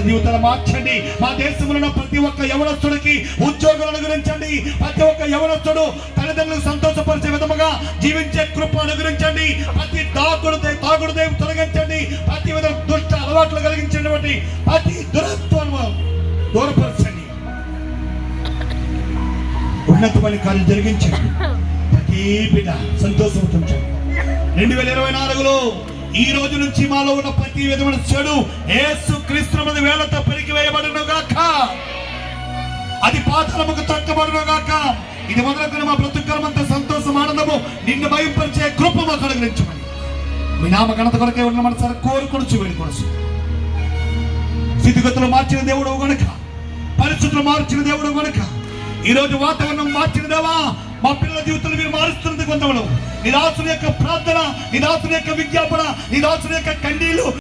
పిల్లల జీవితాలు మార్చండి. మా దేశంలో ప్రతి ఒక్క యవనస్తుడికి ఉద్యోగాలను అనుగ్రహించండి. ప్రతి ఒక్క యవనస్తుడు తల్లిదండ్రులకు సంతోషపరిచే విధముగా జీవించే కృప అనుగ్రహించండి. ప్రతి తాగుడు తాగుడు దేవు తొలగించండి. ప్రతి విధ దుష్ట అలవాట్లు కలిగించినటువంటి ప్రతి దురత్వాన్ని దూరపరచండి. ఉన్నతమైన కార్యం జరిగించండి. ప్రతి బిడ్డ సంతోషం రెండు వేల ఇరవై నాలుగులో ఈ రోజు నుంచి మాలో ఉన్న ప్రతి విధమైన చెడు ఏసు క్రీస్తుమది వేలతో పెరిగి వేయబడును గాక. అది పాతాళముకు తక్కబడును గాక. ఇది మొదలకుని మా బ్రతుకరమంత సంతోషం ఆనందము నిన్ను భయపరిచే కృప మాకు అనుగ్రహించమని. మీ నామ ఘనత కొరకే ఉన్న మనసారి కోరుకొనొచ్చు వేడుకొనొచ్చు స్థితిగతులు మార్చిన దేవుడు గనుక పరిస్థితులు మార్చిన దేవుడు గనుక ఈ రోజు వాతావరణం మార్చిన మా పిల్లల జీవితంలో మీరు మారుస్తున్నది కొంతవరం నీ దాసుని యొక్క ప్రార్థన నీ దాసుని యొక్క విజ్ఞాపన నీ దాసుని యొక్క కన్నీళ్ళు